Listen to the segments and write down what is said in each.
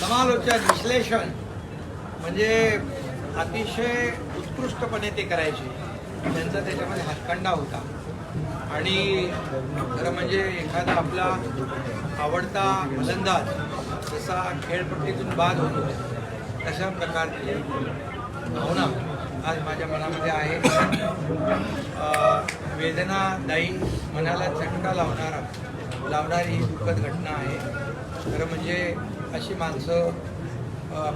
समालोचन विश्लेषण म्हणजे अतिशय उत्कृष्टपणे ते करायचे. त्यांचा त्याच्यामध्ये हातखंडा होता. आणि खरं म्हणजे एखादा आपला आवडता फलंदाज जसा खेळपट्टीतून बाद होतो तशा प्रकारची भावना आज माझ्या मनामध्ये आहे. वेदनादायी मनाला चटका लावणारा लावणारी ही दुःखद घटना आहे. खरं म्हणजे अशी माणसं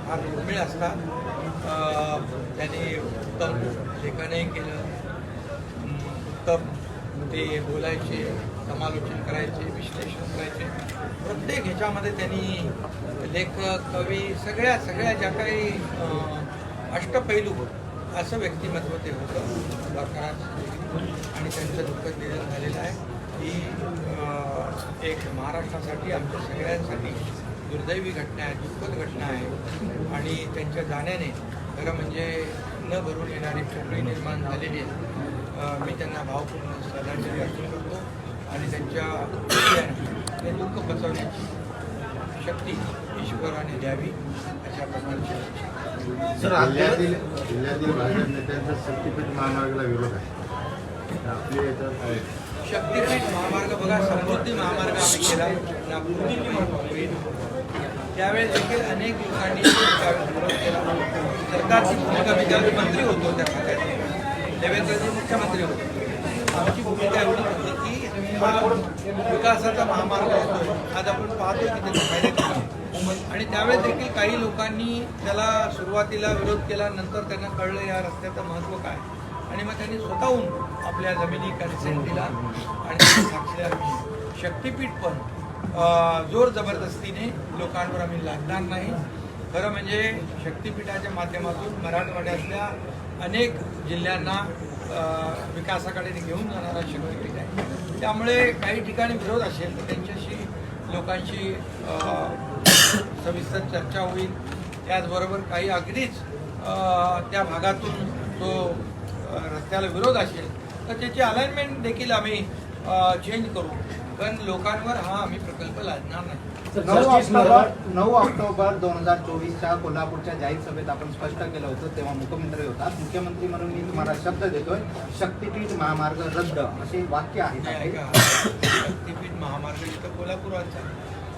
फार दुर्मिळ असतात. त्यांनी उत्तम लेखनही केलं. उत्तम ते बोलायचे समालोचन करायचे विश्लेषण करायचे. प्रत्येक ह्याच्यामध्ये त्यांनी लेखक कवी सगळ्या सगळ्या ज्या काही अष्टपैलू असं व्यक्तिमत्व ते होतं. बरकरार आणि त्यांचं दुःखद निधन झालेलं आहे. ही एक महाराष्ट्रासाठी आमच्या सगळ्यांसाठी दुर्दैवी घटना आहे दुःखद घटना आहे. आणि त्यांच्या जाण्याने खरं म्हणजे न भरून येणारी पोकळी निर्माण झालेली आहे. मी त्यांना भावपूर्ण श्रद्धांजली अर्पण करतो. आणि त्यांच्या हे दुःख पचवण्याची शक्ती ईश्वराने द्यावी अशा प्रकारची सर जिल्ह्यातील जिल्ह्यातील भाजप नेत्यांचा शक्तीपीठ महामार्गाला विरोध आहे. शक्तीपीठ महामार्ग बघा समृद्धी महामार्ग आम्ही केला. त्यावेळेस देखील अनेक लोकांनी केला सरकारची भूमिका मी मंत्री होतो त्या खात्यात देवेंद्रजी मुख्यमंत्री होते. आमची भूमिका एवढी होती की हा विकासाचा महामार्ग होतो. आज आपण पाहतो की त्याचे फायदे आणि त्यावेळेस देखील काही लोकांनी त्याला सुरुवातीला विरोध केला नंतर त्यांना कळलं या रस्त्याचं महत्त्व काय. आणि मग त्यांनी स्वतःहून आपल्या जमिनी कन्सेंट दिला आणि साक्षीदार मी शक्तीपीठ पण जोर जबरदस्तीने लोकांवर आम्ही लादणार नाही. खरं म्हणजे शक्तिपीठाच्या माध्यमातून मराठवाड्यातल्या अनेक जिल्ह्यांना विकासाकडे घेऊन जाणारा शक्तीपीठ आहे. त्यामुळे काही ठिकाणी विरोध असेल तर त्यांच्याशी लोकांशी सविस्तर चर्चा होईल. त्याचबरोबर काही अगदीच त्या भागातून तो रस्त्याला विरोध असेल तर त्याची अलाइनमेंट देखील आम्ही चेंज करू. पण लोकांवर हा आम्ही प्रकल्प लादणार नाही. नऊ ऑक्टोबर नऊ ऑक्टोबर दोन हजार चोवीसच्या कोल्हापूरच्या जाहीर सभेत आपण स्पष्ट केलं होतं तेव्हा मुख्यमंत्री होतात. मुख्यमंत्री म्हणून मी तुम्हाला शब्द देतोय शक्तीपीठ महामार्ग रद्द असे वाक्य नाही, आहे शक्तीपीठ महामार्ग इथं कोल्हापूरचा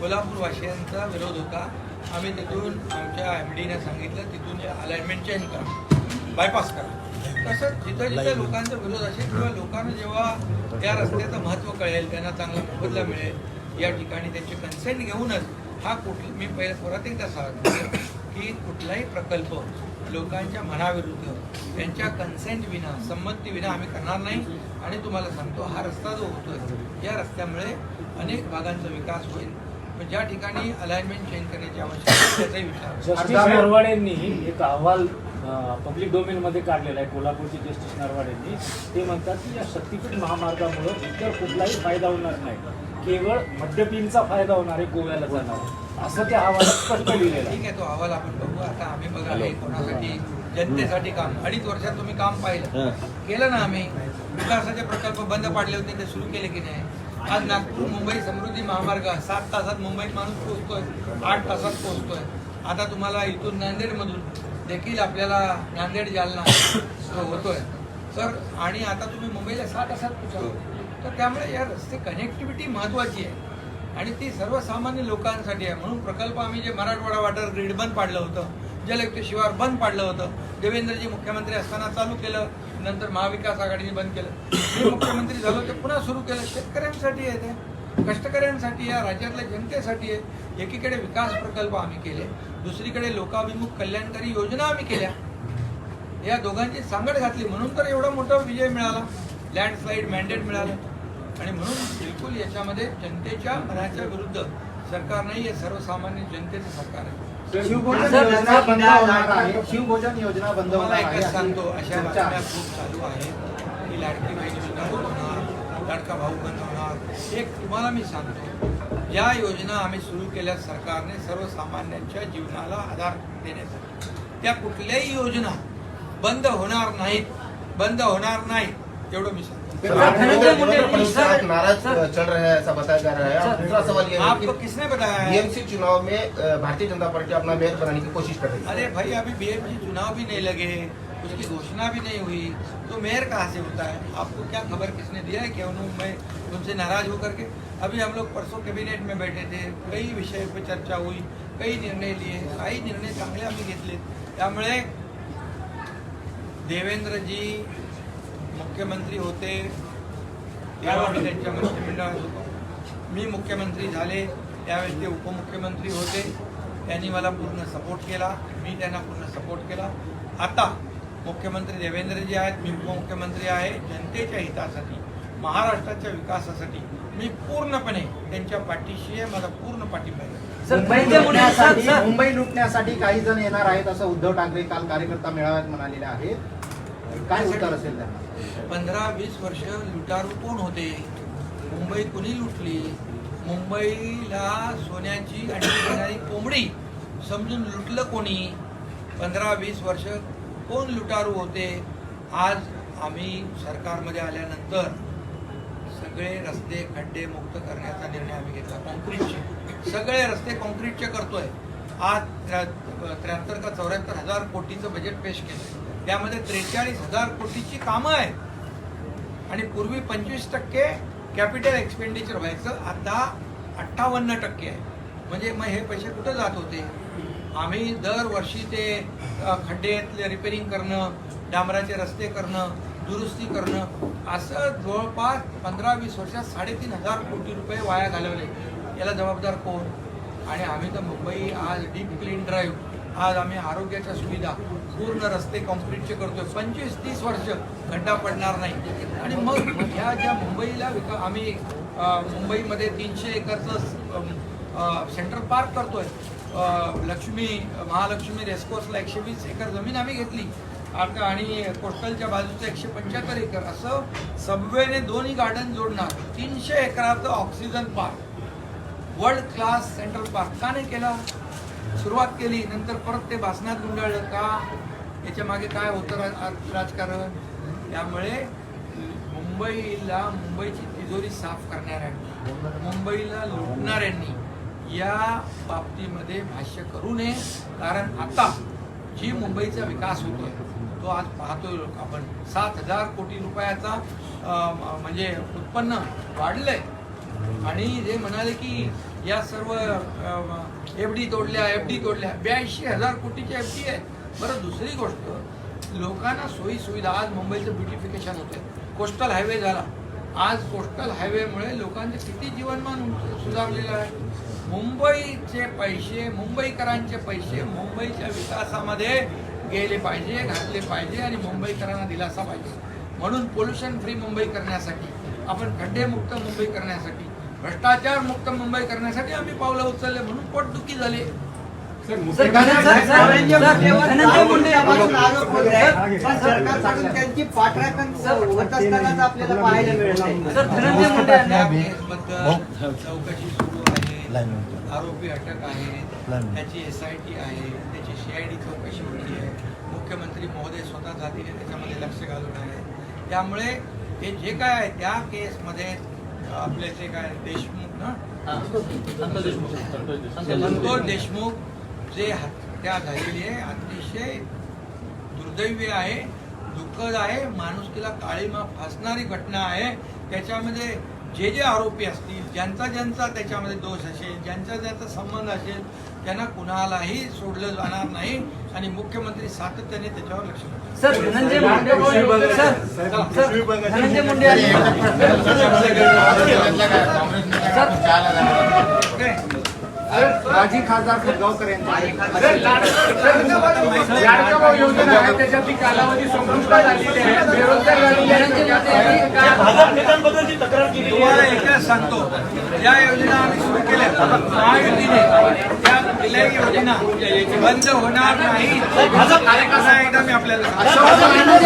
कोल्हापूरवासियांचा विरोध होता. आम्ही तिथून आमच्या एम डीने सांगितलं तिथून अलाइनमेंट चेंज करा. बायपास करा. तसंच जिथं जिथं लोकांचा विरोध असेल किंवा लोकांना जेव्हा त्या रस्त्याचं महत्त्व कळेल त्यांना चांगला मोबदला मिळेल या ठिकाणी त्यांचे कन्सेंट घेऊनच हा कुठली मी पहिले परत एकदा सांगतो की कुठलाही प्रकल्प लोकांच्या मनाविरुद्ध त्यांच्या कन्सेंट विना संमती विना आम्ही करणार नाही. आणि तुम्हाला सांगतो हा रस्ता जो होतोय या रस्त्यामुळे अनेक भागांचा विकास होईल. पण ज्या ठिकाणी अलाइनमेंट चेंज करण्याची आवश्यकता आहे, त्याचाही विचार. एक अहवाल पब्लिक डोमेन मध्ये काढलेला आहे कोल्हापूरचे जस्टिस नरवाडेंनी ते म्हणतात की या शक्तीपीठ महामार्गामुळे इतर कुठलाही फायदा होणार नाही. केवळ मद्यपींचा फायदा होणार आहे गोव्याला जाणार. असं त्या अहवालात स्पष्ट लिहिलेलं आहे. ठीक आहे तो अहवाल आपण बघू. आता आम्ही बघा हे कोणासाठी? जनतेसाठी काम. अडीच वर्षात तुम्ही काम पाहिलं. केलं ना आम्ही. विकासाचे प्रकल्प बंद पाडले होते ते सुरू केले की नाही? आज नागपूर मुंबई समृद्धी महामार्ग सात तासात मुंबईत माणूस पोहोचतोय. आठ तासात पोहोचतोय. आता तुम्हाला इथून नांदेडमधून देखील आपल्याला नांदेड जालना होतोय. तर आणि आता तुम्ही मुंबईला सहा तासात पोहोचाल तर त्यामुळे या रस्ते कनेक्टिव्हिटी महत्त्वाची आहे. आणि ती सर्वसामान्य लोकांसाठी आहे. म्हणून प्रकल्प आम्ही जे मराठवाडा वॉटर ग्रीड बंद पाडलं होतं जलयुक्त शिवार बंद पाडलं होतं देवेंद्रजी मुख्यमंत्री असताना चालू केलं नंतर महाविकास आघाडीने बंद केलं. मी मुख्यमंत्री झालो ते पुन्हा सुरू केलं. शेतकऱ्यांसाठी आहे ते. कष्टकऱ्यांसाठी या राज्यातल्या जनतेसाठी आहे एकीकडे विकास प्रकल्प आम्ही केले दुसरीकडे लोकाभिमुख कल्याणकारी योजना आम्ही केल्या. या दोघांची सांगड घातली म्हणून तर एवढा मोठा विजय मिळाला. लँडस्लाईड मॅन्डेट मिळालं. आणि म्हणून बिलकुल याच्यामध्ये जनतेच्या मनाच्या विरुद्ध सरकार नाही हे सर्वसामान्य जनतेचं सरकार आहे. शिवभोजन योजना बंद होणार आहे. शिवभोजन योजना बंद तुम्हाला होणार आहे. एकच सांगतो अशा बातम्या आहे. खूप चालू आहेत. की लाडकी बहीण योजना. लाडका भाऊ बंद एक तुम्हाला मी सांगतो या योजना आम्ही सुरू केल्या सरकारने सर्वसामान्यांच्या जीवनाला आधार देण्यासाठी. त्या कुठल्याही योजना बंद होणार नाहीत बंद होणार नाहीत एवढं मी सांगतो. चल रहे हैं ऐसा बताया जा रहा है। दूसरा सवाल ये आपको किसने बताया है? बीएमसी चुनाव में भारतीय जनता पार्टी अपना मेयर बनाने की कोशिश कर रही है। अरे भाई अभी बीएमसी चुनाव भी नहीं लगे उसकी घोषणा भी नहीं हुई। तो मेयर कहाँ से होता है? आपको क्या खबर किसने दिया है? क्या उन्होंने मैं उनसे नाराज़ होकर के? अभी हम लोग परसों कैबिनेट में बैठे थे, कई विषय पर चर्चा हुई, कई निर्णय लिए काही निर्णय चांगले आम्ही घेतले देवेंद्रजी मुख्यमंत्री होते तेव्हा मी मुख्यमंत्री झाले त्यावेळेस ते उपमुख्यमंत्री होते त्यांनी पूर्ण सपोर्ट केला, मी पूर्ण सपोर्ट केला। आता मुख्यमंत्री देवेंद्रजी आहेत मी उपमुख्यमंत्री आहे जनतेच्या हितासाठी महाराष्ट्राच्या विकासासाठी मी पूर्णपणे त्यांच्या पाठीशी आहे माझा पूर्ण पाठिंबा आहे. मुंबई लुटण्यासाठी मुंबई लुटण्यासाठी काही जण येणार आहेत असं उद्धव ठाकरे काल कार्यकर्ता मेळाव्यात म्हणालेले आहेत. काय उत्तर असेल त्यांना? पंधरा वीस वर्ष लुटारू कोण होते? मुंबई कुणी लुटली? मुंबईला सोन्याची आणि कोंबडी समजून लुटलं कोणी? पंधरा वीस वर्ष कोण लुटारू होते आज आम्ही सरकारमध्ये आल्यानंतर सगळे रस्ते खड्डे मुक्त करण्याचा निर्णय आम्ही घेतला. कॉन्क्रीटचे सगळे रस्ते कॉन्क्रीटचे करतोय. आज त्र्याहत्तर का चौऱ्याहत्तर हजार कोटीचं बजेट पेश केलं त्यामध्ये त्रेचाळीस हजार कोटीची कामं आहेत. आणि पूर्वी पंचवीस टक्के कॅपिटल एक्सपेंडिचर व्हायचं आता अठ्ठावन्न टक्के आहे. म्हणजे मग हे पैसे कुठं जात होते? आम्ही दरवर्षी ते खड्डेतले रिपेरिंग करणं डांबराचे रस्ते करणं दुरुस्ती करणं असं जवळपास पंधरा वीस वर्षात साडेतीन हजार कोटी रुपये वाया घालवले. याला जबाबदार कोण? आणि आम्ही तर मुंबई आज डीप क्लीन ड्राईव्ह आज आम्ही आरोग्याच्या सुविधा पूर्ण रस्ते कॉन्क्रीटचे करतोय. पंचवीस तीस वर्ष खड्डा पडणार नाही. आणि मग ह्या ज्या मुंबईला विका आम्ही मुंबईमध्ये तीनशे एकरचं सेंट्रल पार्क करतोय लक्ष्मी महालक्ष्मी रेसकोर्सला एकशे वीस एकर जमीन आम्ही घेतली. आता आणि कोस्टलच्या बाजूचं एकशे पंच्याहत्तर एकर. असं सबवेने दोन्ही गार्डन जोडणार. तीनशे एकराचं oxygen park world class central park का नाही केला? सुरुवात केली. नंतर परत ते भाषणात गुंडाळलं. का? याच्या मागे काय होतं राजकारण? त्यामुळे मुंबईला मुंबईची तिजोरी साफ करणाऱ्यांनी मुंबईला लुटणाऱ्यांनी या बाबतीमध्ये भाष्य करू नये. कारण आता जी मुंबईचा विकास होतोय तो आज पाहतोय लोक आपण. सात हजार कोटी रुपयाचा म्हणजे उत्पन्न वाढलंय. आणि जे म्हणाले की या सर्व एफ डी तोडल्या एफ डी तोडल्या ब्याऐंशी हजार कोटीच्या एफ डी आहे बरं दुसरी गोष्ट लोकांना सोयी सुविधा आज मुंबईचं ब्युटिफिकेशन होते कोस्टल हायवे झाला. आज कोस्टल हायवेमुळे लोकांचे किती जीवनमान सुधारलेलं आहे. मुंबईचे पैसे मुंबईकरांचे पैसे मुंबईच्या विकासामध्ये गेले पाहिजे घातले पाहिजे आणि मुंबईकरांना दिलासा पाहिजे. म्हणून पोल्युशन फ्री मुंबई करण्यासाठी आपण खड्डेमुक्त मुंबई करण्यासाठी भ्रष्टाचार मुक्त मुंबई करण्यासाठी आम्ही पावलं उचलले म्हणून पोटदुखी झाली. चौकशी सुरू आहे आरोपी अटक आहे त्याची एस आय टी आहे त्याची सी आय डी चौकशी होती आहे. मुख्यमंत्री महोदय स्वतः जातीने त्याच्यामध्ये लक्ष घालून आहे. त्यामुळे हे जे काय आहे त्या केसमध्ये आपले ते काय देशमुख ना? संतोष देशमुख. जे हत्या झालेली आहे अतिशय दुर्दैवी आहे दुःखद आहे माणुसकीला काळीमा फासणारी घटना आहे. त्याच्यामध्ये जे जे आरोपी असतील ज्यांचा ज्यांचा त्याच्यामध्ये दोष असेल ज्यांचा ज्यांचा संबंध असेल त्यांना कुणालाही सोडलं जाणार नाही आणि मुख्यमंत्री सातत्याने त्याच्यावर लक्ष sir Dhananjay Munde sir sir Dhananjay Munde माजी खासदार यांच्या लाडका योजना आहे त्याच्यातली कालावधी संपुष्टात आलेली आहे बेरोजगार झालेले आहेत. तुम्हाला एकच सांगतो ज्या योजना आम्ही सुरू केल्या महायुतीने त्या कुठल्याही योजना बंद होणार नाही एकदा मी आपल्याला.